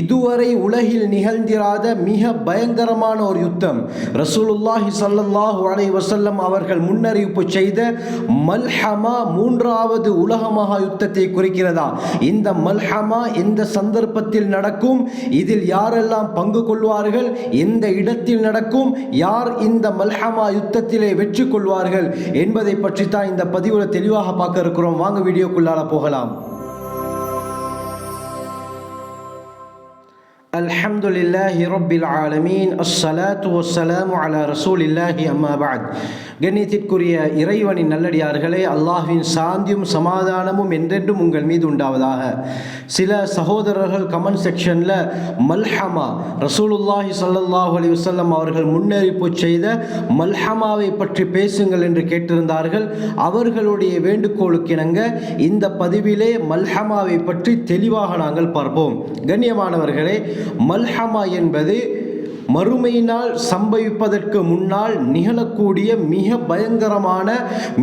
இதுவரை உலகில் நிகழ்ந்திராத மிக பயங்கரமான ஒரு யுத்தம். ரசூலுல்லாஹி சல்லாஹூ அலை வசல்லம் அவர்கள் முன்னறிவிப்பு செய்த மல்ஹமா மூன்றாவது உலக மகா யுத்தத்தை குறிக்கிறதா? இந்த மல்ஹமா எந்த சந்தர்ப்பத்தில் நடக்கும் இதில் யாரெல்லாம் பங்கு கொள்வார்கள் எந்த இடத்தில் நடக்கும் யார் இந்த மல்ஹமா யுத்தத்திலே வெற்றி கொள்வார்கள் என்பதை பற்றி தான் இந்த பதிவில் தெளிவாக பார்க்க இருக்கிறோம். வாங்க வீடியோக்குள்ளால போகலாம். الحمد لله رب العالمين الصلاة والسلام على رسول الله أما بعد கண்ணியத்திற்குரிய இறைவனின் நல்லடியார்களே அல்லாஹ்வின் சாந்தியும் சமாதானமும் என்றென்றும் உங்கள் மீது உண்டாவதாக சில சகோதரர்கள் கமெண்ட் செக்ஷனில் மல்ஹமா ரசூலுல்லாஹி ஸல்லல்லாஹு அலைஹி வஸல்லம் அவர்கள் முன்னறிப்பு செய்த மல்ஹமாவை பற்றி பேசுங்கள் என்று கேட்டிருந்தார்கள் அவர்களுடைய வேண்டுகோளுக்கு இணங்க இந்த பதிவிலே மல்ஹமாவை பற்றி தெளிவாக நாங்கள் பார்ப்போம் கண்ணியமானவர்களே மல்ஹமா என்பது மறுமையினால் சம்பவிப்பதற்கு முன்னால் நிகழக்கூடிய மிக பயங்கரமான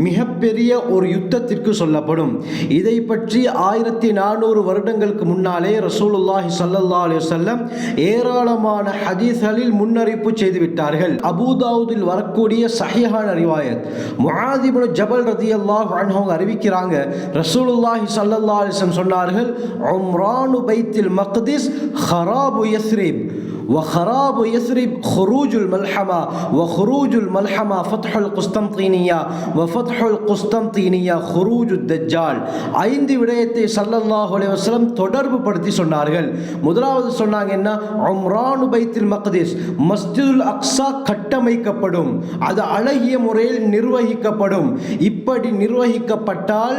மிகப்பெரிய ஒரு யுத்தத்திற்கு சொல்லப்படும். இதை பற்றி ஆயிரத்தி நானூறு வருடங்களுக்கு முன்னாலே ரசூலுல்லாஹி சல்லா அலி வல்லம் ஏராளமான ஹதீஸ்களில் முன்னறிப்பு செய்துவிட்டார்கள். அபுதாவுதில் வரக்கூடிய சஹிஹான அறிவாயத் முஹாதிபுன ஜபல் ரதி அல்லாஹ் அவங்க அறிவிக்கிறாங்க ரசூலுல்லாஹி சல்லா அலிஸ்லம் சொன்னார்கள் ஒம்ரானு பைத்தில் மக்திஸ் ஹராபு யஸ்ரீப் வஹராபு يثرب خروج الملحمة وخروج الملحمة فتح القسطنطينية وفتح القسطنطينية خروج الدجال ஐந்து விடயத்தை சல்லல்லாஹு அலைஹி வஸல்லம் தொடர்பு படுத்தி சொன்னார்கள் முதலாவது சொன்னாங்க என்ன உம்ரானு பைத்துல் மக்திஸ் மஸ்ஜிதுல் அக்ஸா கட்டமைக்கப்படும் அது அழகிய முறையில் நிர்வகிக்கப்படும் இப்படி நிர்வகிக்கப்பட்டால்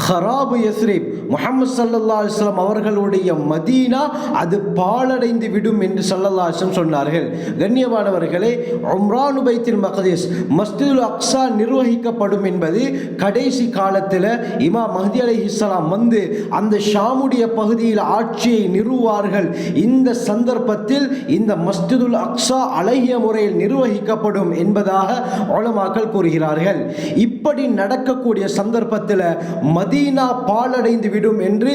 ஹராபு யஸ்ரிப் முஹம்மது சல்லல்லா அலிஸ்லாம் அவர்களுடைய மதீனா அது பாழடைந்து விடும் என்று சல்லல்லாஹம் சொன்னார்கள் கண்ணியமானவர்களே உம்ரானுபைத்தின் மகதீஸ் மஸ்திதுல் அக்ஸா நிர்வகிக்கப்படும் என்பது கடைசி காலத்தில் இமா மஹதி அலி இஸ்லாம் வந்து அந்த ஷாமுடைய பகுதியில் ஆட்சியை நிறுவார்கள். இந்த சந்தர்ப்பத்தில் இந்த மஸ்திதுல் அக்ஸா அழகிய முறையில் நிர்வகிக்கப்படும் என்பதாக உலமாக்கள் கூறுகிறார்கள். இப்படி நடக்கக்கூடிய சந்தர்ப்பத்தில் மதீனா பாலடைந்து விடும் என்று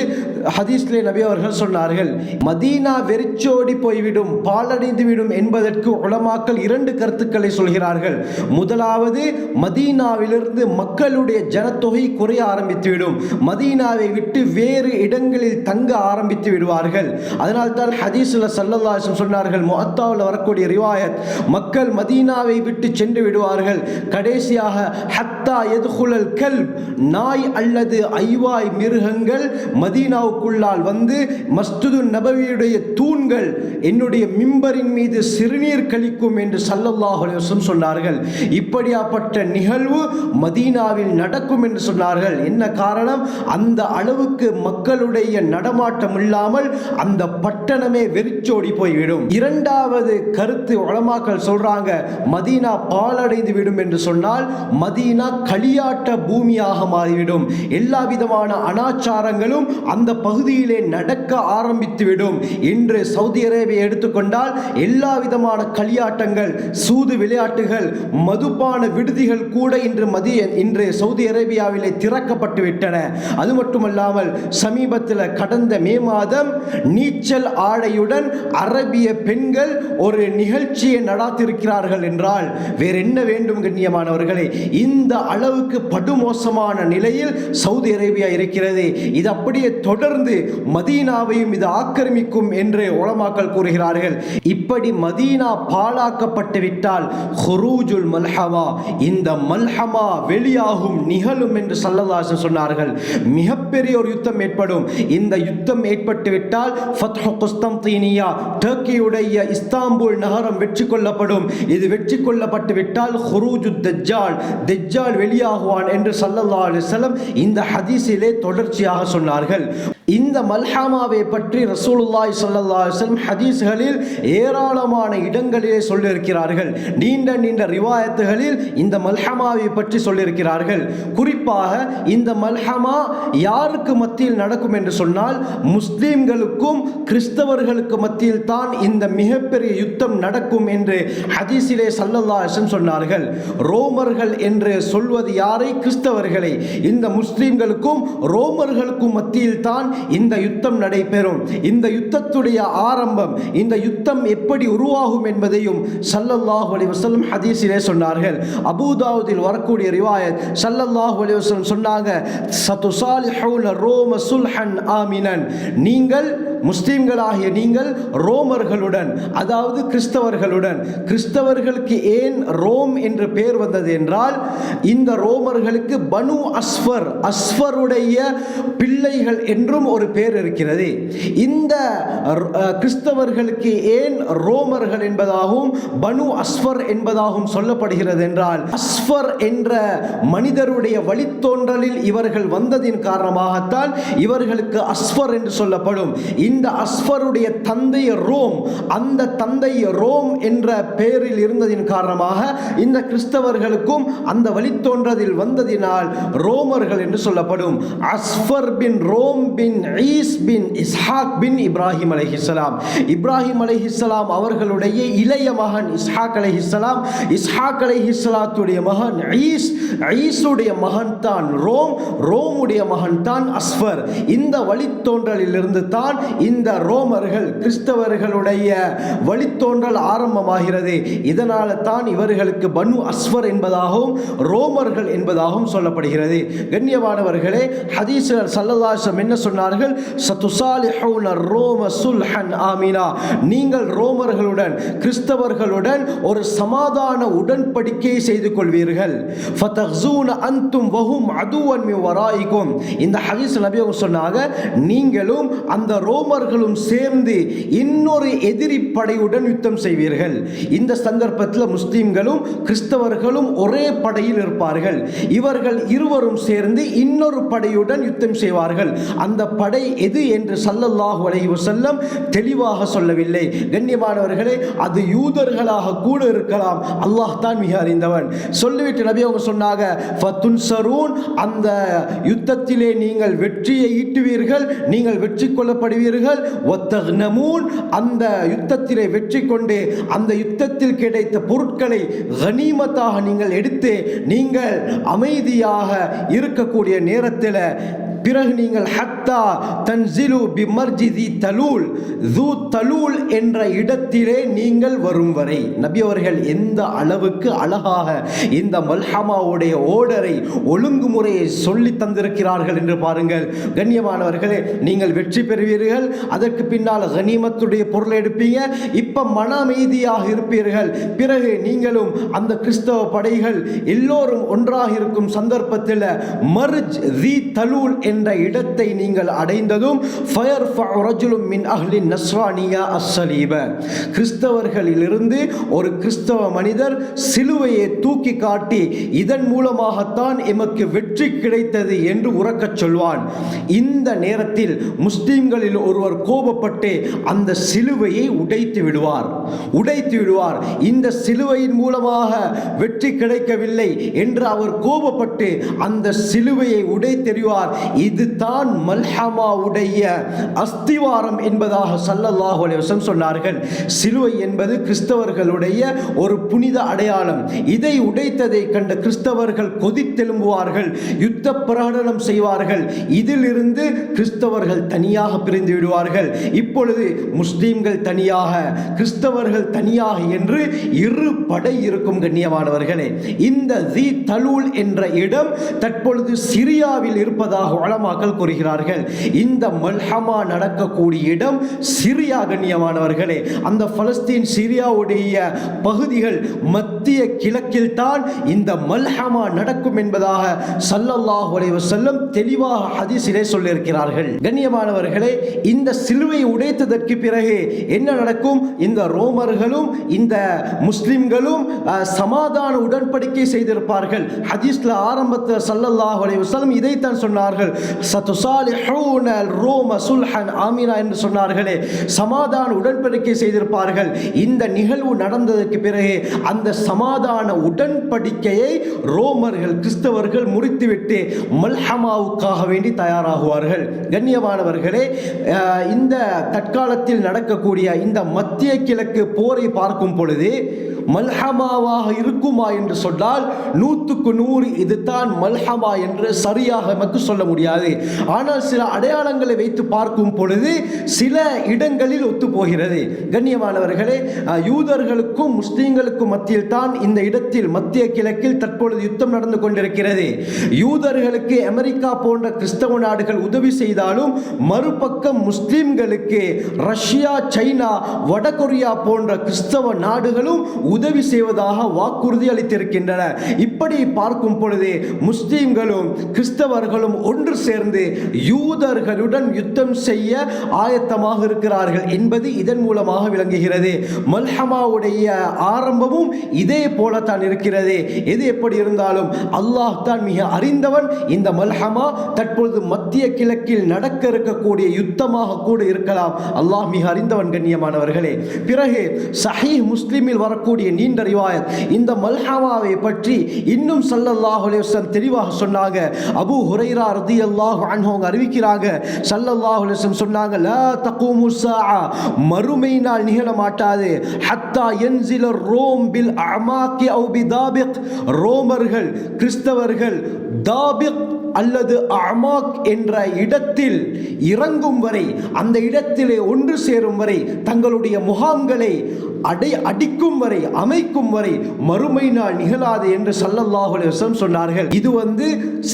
ஹதீஸ்லே நபி அவர்கள் சொன்னார்கள். மதீனா வெறிச்சோடி போய்விடும் பாலடைந்து விடும் என்பதற்கு உலமாக்கள் இரண்டு கருத்துக்களை சொல்கிறார்கள். முதலாவது மதீனாவிலிருந்து மக்களுடைய ஜனத்தொகை குறைய ஆரம்பித்துவிடும். மதீனாவை விட்டு வேறு இடங்களில் தங்க ஆரம்பித்து விடுவார்கள். அதனால் தான் ஹதீஸ்ல சல்லல்லாஹம் சொன்னார்கள் முஅத்தாவில் வரக்கூடிய ரிவாயத் மக்கள் மதீனாவை விட்டு சென்று விடுவார்கள். கடைசியாக ஹத்தா எதுகுழல் கல் நாய் அல்லது ஐவாய் மிருகங்கள் மதீனாவுக்குள்ளால் வந்து மஸ்துது நபவியுடைய தூண்கள் என்னுடைய மிம்பரின் மீது சிறுநீர் கழிக்கும் என்று சல்லல்லாஹு சொன்னார்கள். இப்படியாப்பட்ட நிகழ்வு மதீனாவில் நடக்கும் என்று சொன்னார்கள். என்ன காரணம்? அந்த அளவுக்கு மக்களுடைய நடமாட்டம் இல்லாமல் அந்த பட்டணமே வெறிச்சோடி போய்விடும். இரண்டாவது கருத்து உலமாக்கள் சொல்றாங்க மதீனா பாலடைந்து விடும் என்று சொன்னால் மதீனா களியாட்ட பூமியாக மாறிவிடும். எல்லா விதமான அனாச்சாரங்களும் அந்த பகுதியிலே நடக்க ஆரம்பித்துவிடும். என்று சவுதி அரேபியா எடுத்துக்கொண்டால் எல்லா விதமான களியாட்டங்கள் சூது விளையாட்டுகள் மதுபான விடுதிகள் கூட இன்று மதிய இன்று சவுதி அரேபியாவிலே திறக்கப்பட்டு விட்டன. அது மட்டுமல்லாமல் சமீபத்தில் கடந்த மே மாதம் நீச்சல் ஆடையுடன் அரபிய பெண்கள் ஒரு நிகழ்ச்சியை நடாத்திருக்கிறார்கள் என்றால் வேற என்ன வேண்டும் கண்ணியமானவர்களே? இந்த அளவுக்கு படுமோசமான நிலையில் சவுதி அரேபியா இருக்கிறது. இது அப்படியே தொடர்ந்து மதீனாவையும் இது ஆக்கிரமிக்கும் என்று உளமாக்கல் கூறுகிறார்கள். இப்படி மதீனா பாழாக்கப்பட்டு விட்டால் ஹுரூஜுல் மல்ஹமா இந்த மல்ஹமா வெளியாகும் நிகழும் என்று சல்லதாசன் சொன்னார்கள். மிகப்பெரிய ஒரு யுத்தம் ஏற்படும். இந்த யுத்தம் ஏற்பட்டு விட்டால் ஃபத்ஹு குஸ்தம்தீனியா டர்க்கியுடைய இஸ்தாம்பூல் நகரம் வெற்றி கொள்ளப்படும். இது வெற்றி கொள்ளப்பட்டு விட்டால் ஹுரூஜு தஜ்ஜால் தஜ்ஜால் வெளியாகுவான் என்று சல்லல்லா அலிசலம் இந்த ஹதீஸிலே தொடர்ச்சியாக சொன்னார்கள். இந்த மல்ஹாமாவை பற்றி ரசூலுல்லாய் சொல்லல்லாசன் ஹதீஸ்களில் ஏராளமான இடங்களிலே சொல்லியிருக்கிறார்கள். நீண்ட நீண்ட ரிவாயத்துகளில் இந்த மல்ஹமாவை பற்றி சொல்லியிருக்கிறார்கள். குறிப்பாக இந்த மல்ஹமா யாருக்கு மத்தியில் நடக்கும் என்று சொன்னால் முஸ்லீம்களுக்கும் கிறிஸ்தவர்களுக்கு மத்தியில் தான் இந்த மிகப்பெரிய யுத்தம் நடக்கும் என்று ஹதீஸிலே சல்லல்லாசன் சொன்னார்கள். ரோமர்கள் என்று சொல்வது யாரை? கிறிஸ்தவர்களை. இந்த முஸ்லீம்களுக்கும் ரோமர்களுக்கும் மத்தியில் தான் இந்த யுத்தம் நடைபெறும். இந்த யுத்தத்துடைய ஆரம்பம் இந்த யுத்தம் எப்படி உருவாகும் என்பதையும் சல்லல்லாஹு அலி வசல்லம் ஹதீஸிலே சொன்னார்கள். அபுதாவுதில் வரக்கூடிய ரிவாயத் சல்லல்லாஹு அலி வசல்லம் சொன்னாங்க சதுசாலிஹூன ரோம சுல்ஹன் ஆமினன். நீங்கள் முஸ்லீம்களாகிய நீங்கள் ரோமர்களுடன் அதாவது கிறிஸ்தவர்களுடன். கிறிஸ்தவர்களுக்கு ஏன் ரோம் என்று பெயர் வந்தது என்றால் இந்த ரோமர்களுக்கு பனு அஸ்வர் அஸ்வருடைய பிள்ளைகள் என்றும் ஒரு பெயர் இருக்கிறது. இந்த கிறிஸ்தவர்களுக்கு ஏன் ரோமர்கள் என்பதாகவும் பனு அஸ்வர் என்பதாகவும் சொல்லப்படுகிறது என்றால் அஸ்வர் என்ற மனிதருடைய வழித்தோன்றலில் இவர்கள் வந்ததின் காரணமாகத்தான் இவர்களுக்கு அஸ்வர் என்று சொல்லப்படும். இந்த அஸ்வருடைய தந்தை ரோம் அந்த தந்தை ரோம் என்ற பெயரில் இருந்ததின் காரணமாக இந்த கிறிஸ்தவர்களுக்கும் அந்த வழித்தோன்றதில் வந்ததினால் ரோமர்கள் என்று சொல்லப்படும் அஸ்ஃபர் பின் ரோம் பின் ஈஸ் பின் இஸ்ஹாக் பின் இப்ராஹிம் அலஹிஸ்லாம் இப்ராஹிம் அலஹிஸ்லாம் அவர்களுடைய இளைய மகன் இஸ்ஹாக் அலஹிஸ்லாம் இஸ்ஹாக் அலைஹிஸ்ஸலாத்துடைய மகன் ஈஸ் ஈஸுடைய மகன் தான் ரோம் ரோமுடைய மகன் தான் அஸ்ஃபர் இந்த வழித்தோன்றலிலிருந்து தான் இந்த ரோமர்கள் கிறிஸ்தவர்களுடைய வழித்தோன்றல் ஆரம்பமாகிறது. இதனால தான் இவர்களுக்கு பனு அஸ்வர் என்பதாகவும் ரோமர்கள் என்பதாகவும் சொல்லப்படுகிறது. கண்ணியமானவர்களே ஹதீசர் சல்லதாசம் என்ன சொன்னார்கள்? சத்துசாலிஹூன ரோம சுல்ஹன். ஆமினா. நீங்கள் ரோமர்களுடன் கிறிஸ்தவர்களுடன் ஒரு சமாதான உடன்படிக்கை செய்து கொள்வீர்கள். அந்தும் வகும் அதுவன் வராய்க்கும். இந்த ஹதீஸ் நபி அவங்க சொன்னாங்க நீங்களும் அந்த ரோமர்களும் சேர்ந்து இன்னொரு எதிரி படையுடன் யுத்தம் செய்வீர்கள். இந்த சந்தர்ப்பத்தில் முஸ்லீம்களும் கிறிஸ்தவர்களும் ஒரே படையில் இருப்பார்கள் இவர்கள் இருவரும் சேர்ந்து இன்னொரு படையுடன் யுத்தம் செய்வார்கள். அந்த படை எது என்று சல்லல்லாஹு அலைஹி செல்லம் தெளிவாக சொல்லவில்லை. கண்ணியமானவர்களே அது யூதர்களாக கூட இருக்கலாம். அல்லாஹ் தான் மிக அறிந்தவன். சொல்லிவிட்டு நபி அவங்க சொன்னாங்க அந்த யுத்தத்திலே நீங்கள் வெற்றியை ஈட்டுவீர்கள் நீங்கள் வெற்றி கொள்ளப்படுவீர்கள். ஒத்தக்னமூன் அந்த யுத்தத்திலே வெற்றி கொண்டு அந்த யுத்தத்தில் கிடைத்த பொருட்களை கனிமத்தாக நீங்கள் எடுத்து நீங்கள் அமைதியாக இருக்கக்கூடிய நேரத்தில் பிறகு நீங்கள் ஹத்தா தன்சிலு பிமர்ஜிதி தலூல் தூ தலூல் என்ற இடத்திலே நீங்கள் வரும் வரை. நபி அவர்கள் எந்த அளவுக்கு அழகாக இந்த மல்ஹமாவுடைய ஓடரை ஒழுங்குமுறையை சொல்லி தந்திருக்கிறார்கள் என்று பாருங்கள். கண்ணியமானவர்களே நீங்கள் வெற்றி பெறுவீர்கள் அதற்கு பின்னால் கனிமத்துடைய பொருளை எடுப்பீங்க இப்ப மன அமைதியாக இருப்பீர்கள். பிறகு நீங்களும் அந்த கிறிஸ்தவ படைகள் எல்லோரும் ஒன்றாக இருக்கும் சந்தர்ப்பத்தில் மர்ஜ் தி தலூல் என்ற இடத்தை நீங்கள் அடைந்ததும் ஃபயர் ரஜுலும் மின் அஹ்லின் நஸ்ரானியா அஸ்ஸலீப. கிறிஸ்தவர்களிலிருந்து ஒரு கிறிஸ்தவ மனிதர் சிலுவையை தூக்கி காட்டி இதன் மூலமாகத்தான் எமக்கு வெற்றி கிடைத்தது என்று உறக்கச் சொல்வான். இந்த நேரத்தில் முஸ்லீம்களில் ஒருவர் கோபப்பட்டு அந்த சிலுவையை உடைத்து விடுவார். உடைத்து விடுவார். இந்த சிலுவையின் மூலமாக வெற்றி கிடைக்கவில்லை என்று அவர் கோபப்பட்டு அந்த சிலுவையை உடைத்தெறிவார். இதுதான் மல்ஹமாவுடைய அஸ்திவாரம் என்பதாக சல்லல்லாஹு அலைவசம் சொன்னார்கள். சிலுவை என்பது கிறிஸ்தவர்களுடைய ஒரு புனித அடையாளம். இதை உடைத்ததை கண்ட கிறிஸ்தவர்கள் கொதித்தெழும்புவார்கள் யுத்த பிரகடனம் செய்வார்கள். இதிலிருந்து கிறிஸ்தவர்கள் தனியாக பிரிந்து விடுவார்கள். இப்பொழுது முஸ்லீம்கள் தனியாக கிறிஸ்தவர்கள் தனியாக என்று இரு படை இருக்கும் கண்ணியமானவர்களே இந்த தி தலூல் என்ற இடம் தற்பொழுது சிரியாவில் இருப்பதாக உலமாக்கள் கூறுகிறார்கள். இந்த மல்ஹமா நடக்கக்கூடிய இடம் சிரியா கண்ணியமானவர்களே. அந்த பலஸ்தீன் சிரியாவுடைய பகுதிகள் மத்திய கிழக்கில் தான் இந்த மல்ஹமா நடக்கும் என்பதாக சல்லல்லாஹ் செல்லும் தெளிவாக ஹதீஸிலே சொல்லியிருக்கிறார்கள். கண்ணியமானவர்களே இந்த சிலுவை உடைத்ததற்கு பிறகு என்ன நடக்கும்? இந்த ரோமர்களும் இந்த முஸ்லிம்களும் சமாதான உடன்படிக்கை செய்திருப்பார்கள். ஹதீஸ்ல ஆரம்பத்தில் சல்லல்லாஹ் அலைஹி இதைத்தான் சொன்னார்கள். ரோம சுல்ஹன் ஆமினா என்று சொன்னார்களே சமாதான உடன்படிக்கை செய்திருப்பார்கள். இந்த நிகழ்வு நடந்ததற்கு பிறகு அந்த சமாதான உடன்படிக்கையை ரோமர்கள் கிறிஸ்தவர்கள் முறித்துவிட்டு மல்ஹமாவுக்காக வேண்டி தயாராகுவார்கள். கண்ணியமானவர்களே இந்த தற்காலத்தில் நடக்கக்கூடிய இந்த மத்திய கிழக்கு போரை பார்க்கும் பொழுது மல்ஹமாவாக இருக்குமா என்று சொன்னால் நூற்றுக்கு நூறு இதுதான் மல்ஹமா என்று சரியாக நமக்கு சொல்ல முடியாது. ஆனால் சில அடையாளங்களை வைத்து பார்க்கும் பொழுது சில இடங்களில் ஒத்து போகிறது கண்ணியமானவர்களே யூதர்களுக்கும் முஸ்லீம்களுக்கும் மத்தியில் தான் இந்த இடத்தில் மத்திய கிழக்கில் தற்பொழுது யுத்தம் நடந்து கொண்டிருக்கிறது. யூதர்களுக்கு அமெரிக்கா போன்ற கிறிஸ்தவ நாடுகள் உதவி செய்தாலும் மறுபக்கம் முஸ்லீம்களுக்கு ரஷ்யா சைனா வடகொரியா போன்ற கிறிஸ்தவ நாடுகளும் உதவி செய்வதாக வாக்குறுதி அளித்திருக்கின்றன. இப்படி பார்க்கும் பொழுது முஸ்லீம்களும் கிறிஸ்தவர்களும் ஒன்று சேர்ந்து யூதர்களுடன் யுத்தம் செய்ய ஆயத்தமாக இருக்கிறார்கள் என்பது இதன் மூலமாக விளங்குகிறது. மல்ஹமாவுடைய ஆரம்பமும் இதே போலத்தான் இருக்கிறது. எது எப்படி இருந்தாலும் அல்லாஹ் தான் மிக அறிந்தவன். இந்த மல்ஹமா தற்பொழுது மத்திய கிழக்கில் நடக்க இருக்கக்கூடிய யுத்தமாக கூட இருக்கலாம். அல்லாஹ் மிக அறிந்தவன் கண்ணியமானவர்களே. பிறகு சஹீஹ் முஸ்லிமில் வரக்கூடிய நீண்ட ரிவாயத் இந்த மல்ஹாவாவை பற்றி இன்னும் சல்லல்லாஹ் அலைஹி தெளிவாக சொன்னாங்க. அபு ஹுரைரா ரதி அல்லாஹ் அவங்க அறிவிக்கிறாங்க. சல்லல்லாஹ் அலைஹி சொன்னாங்க லா தகூமு ஸாஆ மறுமை நாள் நிகழ மாட்டாது. ஹத்தா என்சில ரோம் பில் அமாக்கி அவு பிதாபிக் ரோமர்கள் கிறிஸ்தவர்கள் தாபிக் அல்லது அமாக் என்ற இடத்தில் இறங்கும் வரை அந்த இடத்திலே ஒன்று சேரும் வரை தங்களுடைய முகாம்களை அடை அடிக்கும் வரை அமைக்கும் வரை மறுமை நாள் நிகழாது என்று சல்லல்லாஹு சொன்னார்கள். இது வந்து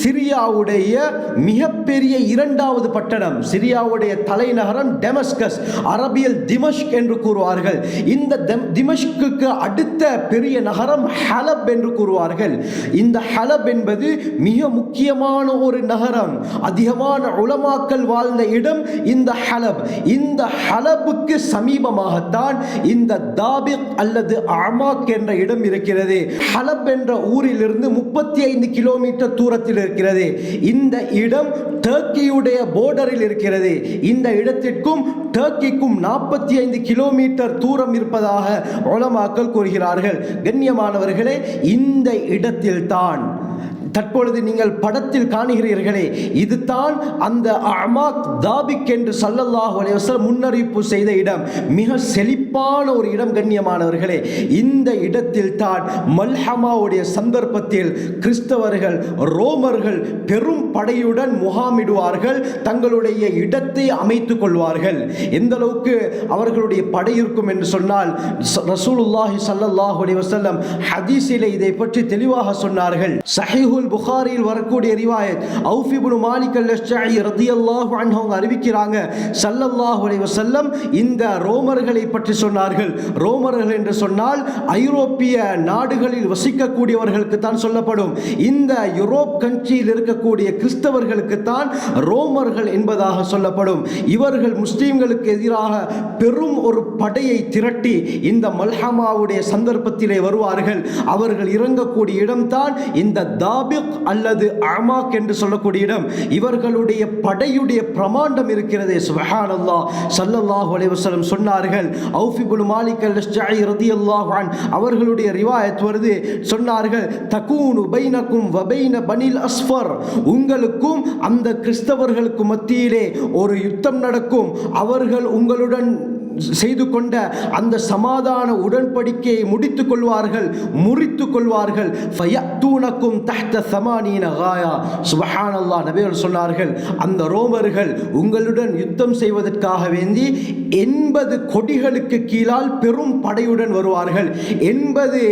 சிரியாவுடைய மிகப்பெரிய இரண்டாவது பட்டணம். சிரியாவுடைய தலைநகரம் டெமஸ்கஸ் அரபியல் திமஷ்க் என்று கூறுவார்கள். இந்த திமஷ்குக்கு அடுத்த பெரிய நகரம் ஹலப் என்று கூறுவார்கள். இந்த ஹலப் என்பது மிக முக்கியமான ஒரு நகரம் அதிகமான உலமாக்கள் வாழ்ந்த இடம் இந்த ஹலப். இந்த ஹலபுக்கு சமீபமாகத்தான் இந்த தாபிக் அல்லது அமாக் என்ற இடம் இருக்கிறது. ஹலப் என்ற ஊரிலிருந்து முப்பத்தி ஐந்து கிலோமீட்டர் தூரத்தில் இருக்கிறது. இந்த இடம் டர்க்கியுடைய போர்டரில் இருக்கிறது. இந்த இடத்திற்கும் டர்க்கிக்கும் நாற்பத்தி ஐந்து கிலோமீட்டர் தூரம் இருப்பதாக உலமாக்கள் கூறுகிறார்கள். கண்ணியமானவர்களே இந்த இடத்தில்தான் தற்பொழுது நீங்கள் படத்தில் காணுகிறீர்களே இதுதான் அந்த அமாக் தாபிக் என்று சல்லல்லாஹு அலைஹி முன்னறிவிப்பு செய்த இடம். மிக செழிப்பான ஒரு இடம் கண்ணியமானவர்களே இந்த இடத்தில் தான் மல்ஹமாவுடைய சந்தர்ப்பத்தில் கிறிஸ்தவர்கள் ரோமர்கள் பெரும் படையுடன் முகாமிடுவார்கள் தங்களுடைய இடத்தை அமைத்துக் கொள்வார்கள். எந்த அளவுக்கு அவர்களுடைய படை இருக்கும் என்று சொன்னால் ரசூலுல்லாஹி ஸல்லல்லாஹு அலைவசல்லம் வஸல்லம் ஹதீஸிலே இதை பற்றி தெளிவாக சொன்னார்கள். சஹிஹுல் இமாம் புகாரியில் வரக்கூடிய ரிவாயத் அவுஃப் மாலிக் அல்-அஷ்ஜஇ ரலியல்லாஹு அன்ஹு அவங்க அறிவிக்கிறாங்க. ஸல்லல்லாஹு அலைஹி வஸல்லம் இந்த ரோமர்களை பற்றி சொன்னார்கள். ரோமர்கள் என்று சொன்னால் ஐரோப்பிய நாடுகளில் வசிக்கக்கூடியவர்களுக்கு தான் சொல்லப்படும். இந்த யூரோப் கண்ட்ரியில் இருக்கக்கூடிய கிறிஸ்தவர்களுக்கு தான் ரோமர்கள் என்பதாக சொல்லப்படும். இவர்கள் முஸ்லீம்களுக்கு எதிராக பெரும் ஒரு படையை திரட்டி இந்த மல்ஹமாவுடைய சந்தர்ப்பத்திலே வருவார்கள். அவர்கள் இறங்கக்கூடிய இடம்தான் இந்த தாபி தாபிக் அல்லது அமாக் என்று சொல்லக்கூடிய இடம் இவர்களுடைய படையுடைய பிரமாண்டம் இருக்கிறதே. சுபஹானல்லாஹ். அல்லா சல்லல்லாஹு அலைவசலம் சொன்னார்கள். அவுஃபிபுல் மாலிக் அல்-அஷ்ஜஇ ரலியல்லாஹு அவர்களுடைய ரிவாயத் வருது. சொன்னார்கள் தகூனு பைனக்கும் வபைன பனில் அஸ்ஃபர். உங்களுக்கும் அந்த கிறிஸ்தவர்களுக்கு மத்தியிலே ஒரு யுத்தம் நடக்கும். அவர்கள் உங்களுடன் செய்து கொண்ட அந்த சமாதான உடன்படிக்கையை முடித்துக் கொள்வார்கள் முறித்துக் கொள்வார்கள் ஃபயத்தூனக்கும் தஹ்த சமானீன காயா. சுபஹானல்லாஹ் நபிகள் சொன்னார்கள் அந்த ரோமர்கள் உங்களுடன் யுத்தம் செய்வதற்காக வேண்டி எண்பது கொடிகளுக்கு கீழால் பெரும் படையுடன் வருவார்கள். எண்பது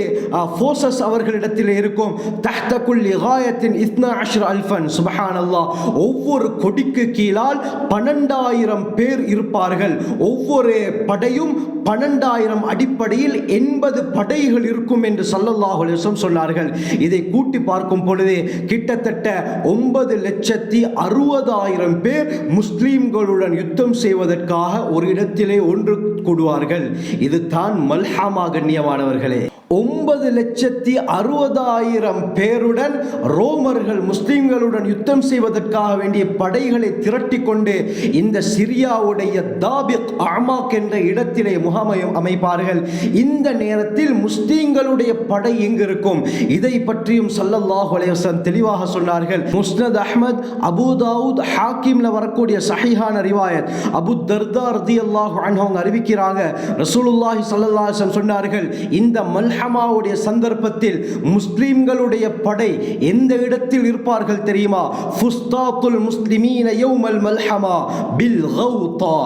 ஃபோர்சஸ் அவர்களிடத்தில் இருக்கும். தஹ்தகுல் இகாயத்தின் இத்னா அஷ்ர அல்ஃபன் சுபஹானல்லாஹ். ஒவ்வொரு கொடிக்கு கீழால் பன்னெண்டாயிரம் பேர் இருப்பார்கள். ஒவ்வொரு படையும் பன்னெண்டாயிரம் அடிப்படையில் எண்பது படைகள் இருக்கும் என்று சல்லல்லாஹு அலைஹி சொன்னார்கள். இதை கூட்டி பார்க்கும் பொழுது கிட்டத்தட்ட ஒன்பது லட்சத்தி அறுபதாயிரம் பேர் முஸ்லீம்களுடன் யுத்தம் செய்வதற்காக ஒரு இடத்திலே ஒன்று கூடுவார்கள். இதுதான் மல்ஹாமா கண்ணியமானவர்களே. ஒன்பது லட்சத்தி அறுபதாயிரம் பேருடன் ரோமர்கள் முஸ்லிம்களுடன் யுத்தம் செய்வதற்காக வேண்டிய படைகளை திரட்டி கொண்டு இந்த சிரியாவுடைய தாபிக் அமாக் என்ற இடத்திலே முகாமை அமைப்பார்கள். இந்த நேரத்தில் முஸ்லிம்களுடைய படை எங்கு இருக்கும் இதை பற்றியும் சல்லல்லாஹ் அலைஹி தெளிவாக சொன்னார்கள். முஸ்னத் அஹ்மத் அபூ தாவூத் ஹாக்கிம்ல வரக்கூடிய சஹீஹான ரிவாயத். அபு தர்தா ரதி அல்லாஹ் அவங்க அறிவிக்கிறாங்க. ரசூலுல்லாஹி சல்லல்லாஹ் சொன்னார்கள் இந்த மல்ஹ மல்ஹமாவுடைய சந்தர்ப்பத்தில் முஸ்லீம்களுடைய படை எந்த இடத்தில் இருப்பார்கள் தெரியுமா? ஃபுஸ்தாத்துல் முஸ்லிமீன யௌமல் மல்ஹமா பில் கௌதா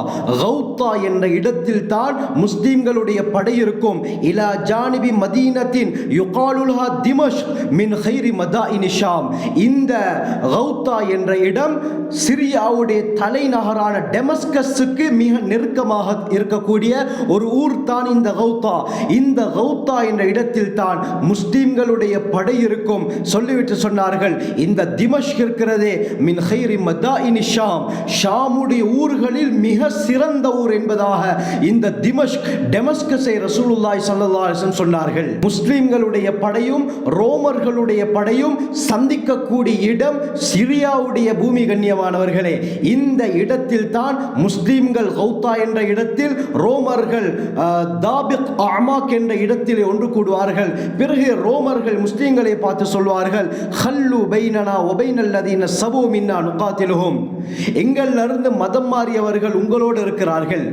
கௌதா என்ற இடத்தில் தான் முஸ்லீம்களுடைய படை இருக்கும். இலா ஜானிபி மதீனத்தின் யுகாலுல்ஹா திமஷ் மின் ஹைரி மதா இனிஷாம் இந்த கௌதா என்ற இடம் சிரியாவுடைய தலைநகரான டெமஸ்கஸுக்கு மிக நெருக்கமாக இருக்கக்கூடிய ஒரு ஊர் தான் இந்த கௌதா இந்த கௌதா என்ற என்ற இடத்தில் தான் முஸ்லீம்களுடைய படை இருக்கும். சொல்லிவிட்டு சொன்னார்கள் இந்த திமஷ் இருக்கிறதே மின் ஹைரி மதா இனி ஷாம். ஷாமுடைய ஊர்களில் மிக சிறந்த ஊர் என்பதாக இந்த திமஷ் டெமஸ்கஸை ரசூலுல்லாய் ஸல்லல்லாஹு சொன்னார்கள். முஸ்லீம்களுடைய படையும் ரோமர்களுடைய படையும் சந்திக்கக்கூடிய இடம் சிரியாவுடைய பூமி கண்ணியமானவர்களே. இந்த இடத்தில் தான் முஸ்லீம்கள் கௌத்தா என்ற இடத்தில் ரோமர்கள் தாபிக் அமாக் என்ற இடத்திலே ஒன்று கூடுவார்கள். பிறகு ரோமர்கள் முஸ்லீம்களை பார்த்து சொல்வார்கள் ஹல்லு பைனனா ஒபைனல்லதீன சபு மின்னா நுகாத்திலுகும் எங்களிலிருந்து மதம் மாறியவர்கள் உங்களோடு இருக்கிறார்கள்.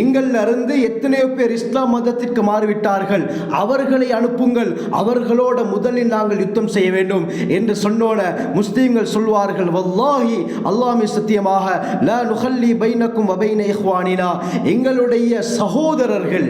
எங்களிலிருந்து எத்தனையோ பேர் இஸ்லாம் மதத்திற்கு மாறிவிட்டார்கள். அவர்களை அனுப்புங்கள். அவர்களோட முதலில் நாங்கள் யுத்தம் செய்ய வேண்டும் என்று சொன்னோன முஸ்லீம்கள் சொல்வார்கள் வல்லாஹி அல்லாமி சத்தியமாக லா நுஹல்லி பைனக்கும் வபைன இஹ்வானினா. எங்களுடைய சகோதரர்கள்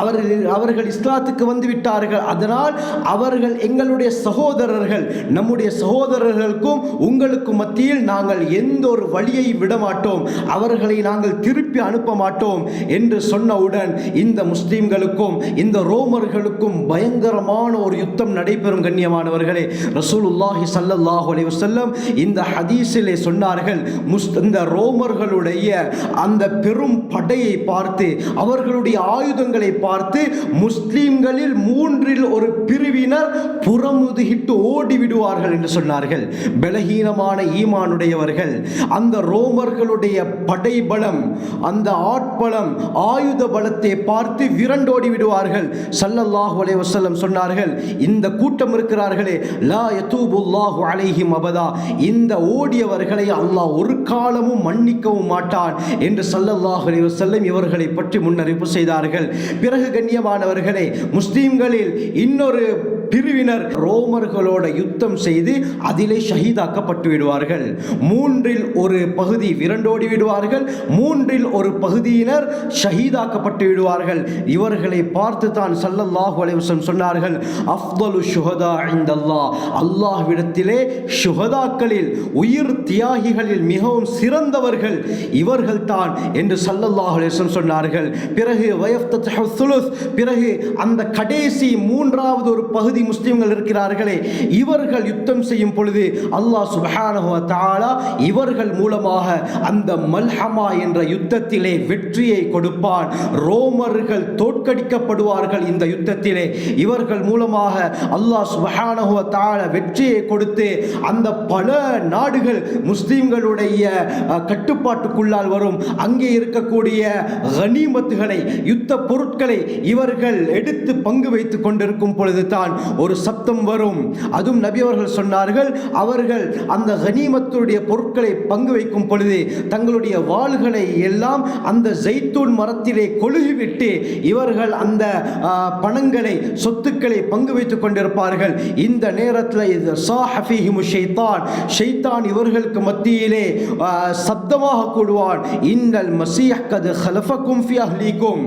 அவர்கள் அவர்கள் இஸ்லாத்துக்கு வந்துவிட்டு விட்டார்கள் அதனால் அவர்கள் எங்களுடைய சகோதரர்கள் நம்முடைய சகோதரர்களுக்கும் உங்களுக்கும் மத்தியில் நாங்கள் எந்த ஒரு வழியை விட மாட்டோம் அவர்களை நாங்கள் திருப்பி அனுப்ப மாட்டோம் என்று சொன்னவுடன் இந்த முஸ்லீம்களுக்கும் இந்த ரோமர்களுக்கும் பயங்கரமான ஒரு யுத்தம் நடைபெறும் கண்ணியமானவர்களே. ரசூலுல்லாஹி சல்லல்லாஹு அலைஹி வஸல்லம் இந்த ஹதீஸிலே சொன்னார்கள் முஸ் இந்த ரோமர்களுடைய அந்த பெரும் படையை பார்த்து அவர்களுடைய ஆயுதங்களை பார்த்து முஸ்லீம்களில் மூன்றில் ஒரு பிரிவினர் புறமுதுகிட்டு ஓடி விடுவார்கள் என்று சொன்னார்கள். பலகீனமான ஈமானுடையவர்கள் அந்த ரோமர்களுடைய படைபலம் அந்த ஆட்பலம் ஆயுத பலத்தை பார்த்து விரண்டோடி விடுவார்கள் சல்லல்லாஹு அலைஹி வசல்லம் சொன்னார்கள் இந்த கூட்டம் இருக்கிறார்களே லா யதூபுல்லாஹு அலைஹிம் அபதா இந்த ஓடியவர்களை அல்லாஹ் ஒரு காலமும் மன்னிக்கவும் மாட்டான் என்று சல்லல்லாஹு அலைஹி வசல்லம் இவர்களை பற்றி முன்னறிவிப்பு செய்தார்கள். பிறகு கண்ணியமானவர்களே முஸ்லீம் முஸ்லிம்களில் இன்னொரு பிரிவினர் ரோமர்களோட யுத்தம் செய்து அதிலே ஷஹீதாக்கப்பட்டு விடுவார்கள் மூன்றில் ஒரு பகுதி விரண்டோடி விடுவார்கள் மூன்றில் ஒரு பகுதியினர் ஷஹீதாக்கப்பட்டு விடுவார்கள் இவர்களை பார்த்து தான் சல்லல்லாஹு அலைவசம் சொன்னார்கள் அஃதலு ஷுஹதா இந்தல்லாஹ் அல்லாஹ்விடத்திலே ஷுஹதாக்களில் உயிர் தியாகிகளில் மிகவும் சிறந்தவர்கள் இவர்கள் தான் என்று சல்லல்லாஹு அலைவசம் சொன்னார்கள். பிறகு பிறகு அந்த கடைசி மூன்றாவது ஒரு பகுதி முஸ்லிம்கள் இருக்கிறார்களே இவர்கள் யுத்தம் செய்யும் பொழுது அல்லாஹ் சுப்ஹானஹு வ இவர்கள் மூலமாக அந்த மல்ஹமா என்ற யுத்தத்திலே வெற்றியை கொடுப்பான். ரோமர்கள் தோற்கடிக்கப்படுவார்கள் இந்த யுத்தத்திலே. இவர்கள் மூலமாக அல்லாஹ் சுபஹானஹுவ தாழ வெற்றியை கொடுத்து அந்த பல நாடுகள் முஸ்லீம்களுடைய கட்டுப்பாட்டுக்குள்ளால் வரும். அங்கே இருக்கக்கூடிய கனிமத்துகளை யுத்த பொருட்களை இவர்கள் எடுத்து பங்கு வைத்துக் கொண்டிருக்கும் பொழுது தான் ஒரு சப்தம் வரும். அதுவும் நபி அவர்கள் சொன்னார்கள் அவர்கள் அந்த கனிமத்துடைய பொருட்களை பங்கு வைக்கும் பொழுது தங்களுடைய வாள்களை எல்லாம் அந்த ஜெய்தூன் மரத்திலே கொழுகிவிட்டு இவர் அவர்கள் அந்த பணங்களை சொத்துக்களை பங்கு வைத்துக் கொண்டிருப்பார்கள். இந்த நேரத்தில் இது சாஹஃபிஹிமு ஷைத்தான். ஷைத்தான் இவர்களுக்கு மத்தியிலே சப்தமாக கூடுவான் இன்னல் மசீஹ் கது ஹலஃபக்கும் ஃபி அஹ்லீக்கும்.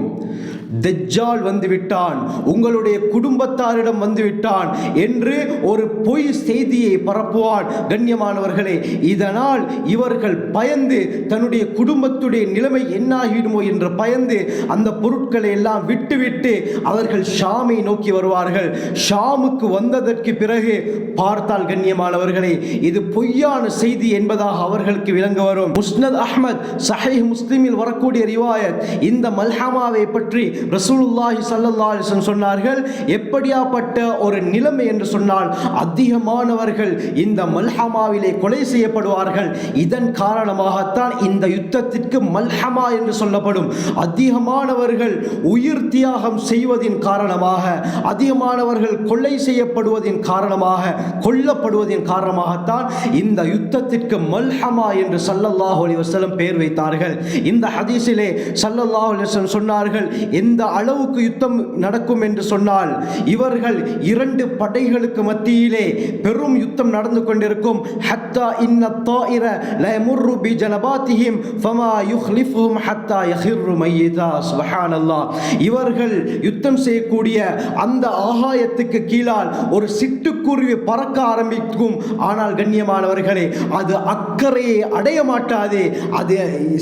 தெஜ்ஜால் வந்துவிட்டான் உங்களுடைய குடும்பத்தாரிடம் வந்துவிட்டான் என்று ஒரு பொய் செய்தியை பரப்புவான். கண்ணியமானவர்களே இதனால் இவர்கள் பயந்து தன்னுடைய குடும்பத்துடைய நிலைமை என்னாகிடுமோ என்று பயந்து அந்த பொருட்களை எல்லாம் விட்டுவிட்டு அவர்கள் ஷாமை நோக்கி வருவார்கள். ஷாமுக்கு வந்ததற்கு பிறகு பார்த்தால் கண்ணியமானவர்களே இது பொய்யான செய்தி என்பதாக அவர்களுக்கு விளங்க வரும். முஸ்னத் அஹமத் சஹை முஸ்லிமில் வரக்கூடிய ரிவாயத் இந்த மல்ஹமாவை பற்றி ரசூலுல்லாஹி சல்லல்லா அலைஹி சொன்னார்கள் எப்படியாப்பட்ட ஒரு நிலைமை என்று சொன்னால் அதிகமானவர்கள் இந்த மல்ஹமாவிலே கொலை செய்யப்படுவார்கள். இதன் காரணமாகத்தான் இந்த யுத்தத்திற்கு மல்ஹமா என்று சொல்லப்படும். அதிகமானவர்கள் உயிர் தியாகம் செய்வதின் காரணமாக அதிகமானவர்கள் கொலை செய்யப்படுவதின் காரணமாக கொல்லப்படுவதின் காரணமாகத்தான் இந்த யுத்தத்திற்கு மல்ஹமா என்று சல்லல்லாஹு அலி வசலம் பெயர் வைத்தார்கள். இந்த ஹதீஸிலே சல்லல்லாஹு அலி சொன்னார்கள் எந்த இந்த அளவுக்கு யுத்தம் நடக்கும் என்று சொன்னால் இவர்கள் இரண்டு படைகளுக்கு மத்தியிலே பெரும் யுத்தம் நடந்து கொண்டிருக்கும். ஹத்தா இன்ன தாயிர லயமுர்ரு பி ஜனபாத்திஹிம் ஃபமா யுஹ்லிஃபுஹும் ஹத்தா யஹிர்ரு மையிதா. சுப்ஹானல்லாஹ் இவர்கள் யுத்தம் செய்யக்கூடிய அந்த ஆகாயத்துக்கு கீழால் ஒரு சிட்டுக்குருவி பறக்க ஆரம்பிக்கும். ஆனால் கண்ணியமானவர்களே அது அக்கறையை அடைய மாட்டாது. அது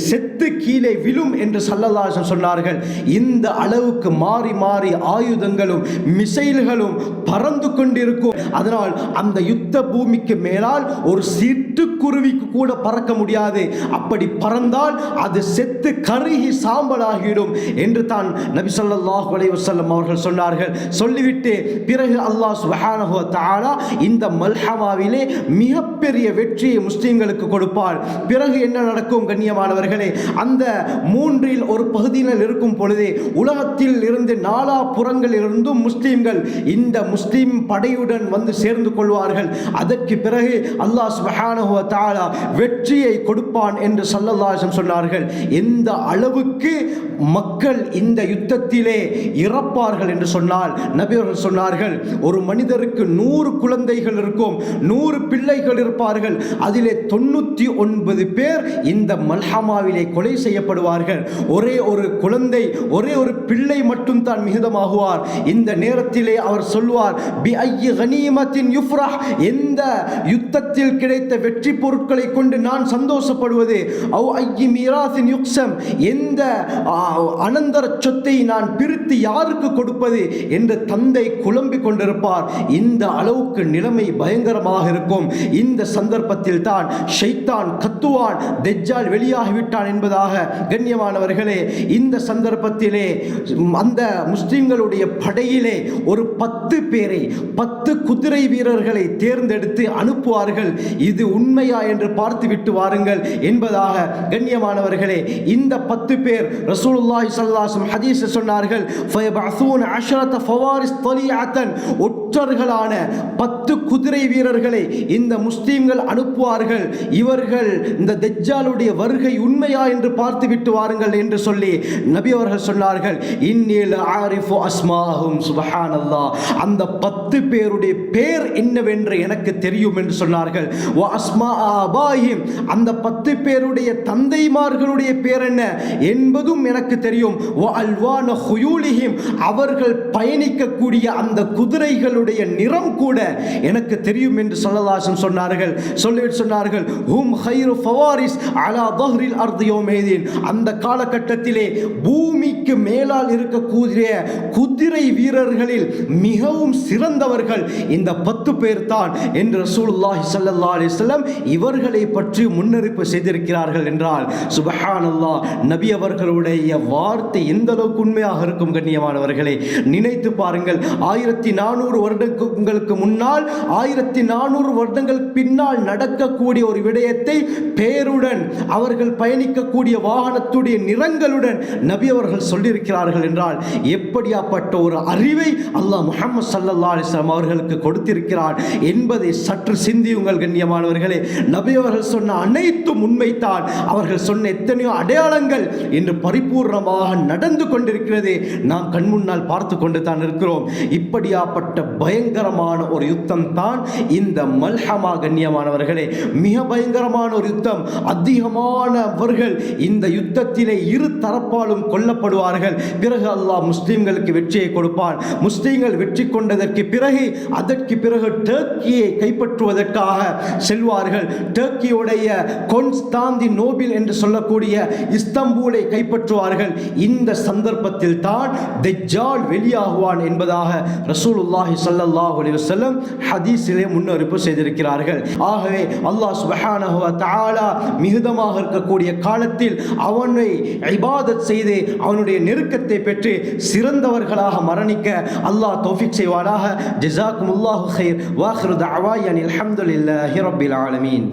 செத்து கீழே விழும் என்று சல்லல்லாசன் சொன்னார்கள். இந்த அளவுக்கு மாறி மாறி ஆயுதங்களும் மிசைல்களும் பறந்து கொண்டிருக்கும். அதனால் அந்த யுத்த பூமிக்கு மேலால் ஒரு குருவிக்கு கூட பறக்க முடியாது. அப்படி பறந்தால் அது செத்து கருகி சாம்பலாகிடும் என்று தான் நபி சொல்லாஹ் அலைஹி அவர்கள் சொன்னார்கள். சொல்லிவிட்டு பிறகு அல்லாஹ் சுஹானஹோ தாலா இந்த மல்ஹமாவிலே மிகப்பெரிய வெற்றியை முஸ்லீம்களுக்கு கொடுப்பார். பிறகு என்ன நடக்கும் கண்ணியமானவர்களே அந்த மூன்றில் ஒரு பகுதியில் இருக்கும் பொழுதே உலகத்தில் இருந்து நாலா புறங்களில் இருந்தும் முஸ்லீம்கள் இந்த முஸ்லீம் படையுடன் வந்து சேர்ந்து கொள்வார்கள். அதற்கு பிறகு அல்லாஹ் சுஹானஹோ தாலா வெற்றியை கொடுப்பான் என்று சல்லல்லாசம் சொன்னார்கள். எந்த அளவுக்கு மக்கள் இந்த யுத்தத்திலே இறப்பார்கள் என்று சொன்னால் நபியர்கள் சொன்னார்கள் ஒரு மனிதருக்கு நூறு குழந்தைகள் இருக்கும் நூறு பிள்ளைகள் இருப்பார்கள் அதிலே தொண்ணூற்றி ஒன்பது பேர் இந்த மல்ஹமாவிலே கொலை செய்யப்படுவார்கள். ஒரே ஒரு குழந்தை ஒரே ஒரு பிள்ளை மட்டும் தான் மிகுதமாகுவார். இந்த நேரத்திலே அவர் சொல்வார் பி எந்த யுத்தத்தில் கிடைத்த வெற்றி பொருட்களை கொண்டு நான் சந்தோஷப்படுவது. அவ் ஐயி மீராசின் யுக்சம் எந்த அனந்தர சொத்தை நான் பிரித்து யாருக்கு கொடுப்பது என்று தந்தை குழம்பி கொண்டிருப்பார். இந்த அளவுக்கு நிலைமை பயங்கரமாக இருக்கும். இந்த சந்தர்ப்பத்தில் தான் ஷைத்தான் கத்துவான் தெஜ்ஜால் வெளியாகிவிட்டான் என்பதாக கண்ணியமானவர்களே இந்த சந்தர்ப்பத்திலே அந்த முஸ்லிம்களுடைய படையிலே ஒரு பத்து பேரை பத்து குதிரை வீரர்களை தேர்ந்தெடுத்து அனுப்புவார்கள். இது உண்மை இல்லையா என்று பார்த்துவிட்டு வாருங்கள் என்பதாக கண்ணியமானவர்களே இந்த பத்து பேர் ரசூலுல்லாஹி ஸல்லல்லாஹு ஹதீஸ் சொன்னார்கள் ஒற்றர்களான பத்து குதிரை வீரர்களை இந்த முஸ்லீம்கள் அனுப்புவார்கள். இவர்கள் இந்த தெஜ்ஜாலுடைய வருகை உண்மையா என்று பார்த்துவிட்டு வாருங்கள் என்று சொல்லி நபி அவர்கள் சொன்னார்கள் இன்னில் ஆரிஃபு அஸ்மாஹும். சுபஹானல்லாஹ். அந்த பத்து பேருடைய பேர் என்னவென்று எனக்கு தெரியும் என்று சொன்னார்கள். வ அஸ்மா ஆபாஹிம். அந்த பத்து பேருடைய தந்தைமார்களுடைய பேர் என்ன? என்பதும் எனக்கு தெரியும். அல்வான ஹுயூலிஹிம். அவர்கள் பயணிக்கக்கூடிய அந்த குதிரைகளுடைய நிறம் கூட எனக்கு தெரியும் என்று சொல்லலாசம் சொன்னார்கள். சொல்லிவிட்டு சொன்னார்கள் ஹும் ஹைரு ஃபவாரிஸ் அலா தஹ்ரில் அர்த் அந்த காலகட்டத்திலே பூமிக்கு மேலால் இருக்கக்கூடிய குதிரை வீரர்களில் மிகவும் சிறந்தவர்கள் இந்த பத்து பேர் தான் என்று ரசூலுல்லாஹி ஸல்லல்லாஹு அலைஹி வஸல்லம் இவர்களை பற்றி முன்னறிப்பு செய்திருக்கிறார்கள் என்றால் சுபஹான் அல்லா நபி அவர்களுடைய வார்த்தை எந்த அளவுக்கு உண்மையாக இருக்கும் கண்ணியமானவர்களே நினைத்து பாருங்கள் ஆயிரத்தி நானூறு வருடங்களுக்கு முன்னால் ஆயிரத்தி நானூறு வருடங்கள் பின்னால் நடக்கக்கூடிய ஒரு விடயத்தை பேருடன் அவர்கள் பயணிக்கக்கூடிய வாகனத்துடைய நிறங்களுடன் நபி அவர்கள் சொல்லியிருக்கிறார்கள் என்றால் எப்படியாப்பட்ட ஒரு அறிவை அல்லாஹ் முகமது சல்லா அலிஸ்லாம் அவர்களுக்கு கொடுத்திருக்கிறார் என்பதை சற்று சிந்தியுங்கள் கண்ணியமானவர்களே. நபி அவர்கள் சொன்ன அனைத்தும் உண்மைத்தான் அவர்கள் சொன்ன எத்தனையோ அடையாளங்கள் இன்று பரிபூர்ணமாக நடந்து கொண்டிருக்கிறது நாம் கண்முன்னால் பார்த்து கொண்டு தான் இருக்கிறோம். இப்படியாப்பட்ட பயங்கரமான ஒரு யுத்தம் தான் இந்த மல்ஹமா கண்ணியமானவர்களே. மிக பயங்கரமான ஒரு யுத்தம். அதிகமானவர்கள் இந்த யுத்தத்திலே இரு தரப்பாலும் கொல்லப்படுவார்கள். பிறகு அல்லாஹ் முஸ்லீம்களுக்கு வெற்றியை கொடுப்பான். முஸ்லீம்கள் வெற்றி கொண்டதற்கு பிறகு அதற்கு பிறகு டர்க்கியை கைப்பற்றுவதற்காக செல்வார்கள். டர்க்கியுடைய கொன்ஸ்தாந்தி நோபில் என்று சொல்லக்கூடிய இஸ்தம்பூலை கைப்பற்றுவார்கள். இந்த சந்தர்ப்பத்தில் தான் தெஜால் வெளியாகுவான் என்பதாக ரசூலுல்லாஹி சல்லாஹ் அலிவசல்லம் ஹதீஸிலே முன்னறிப்பு செய்திருக்கிறார்கள். ஆகவே அல்லாஹ் சுப்ஹானஹு மிகுதமாக இருக்கக்கூடிய காலத்தில் அவனை இபாதத் செய்து அவனுடைய நெருக்கத்தை பெற்று சிறந்தவர்களாக மரணிக்க அல்லாஹ் தௌஃபிக் செய்வானாக. ஜஸாக்குமுல்லாஹு ஹைர் வாஹிரு தஅவாயன் அல்ஹம்துலில்லாஹி ஆலமி আমিন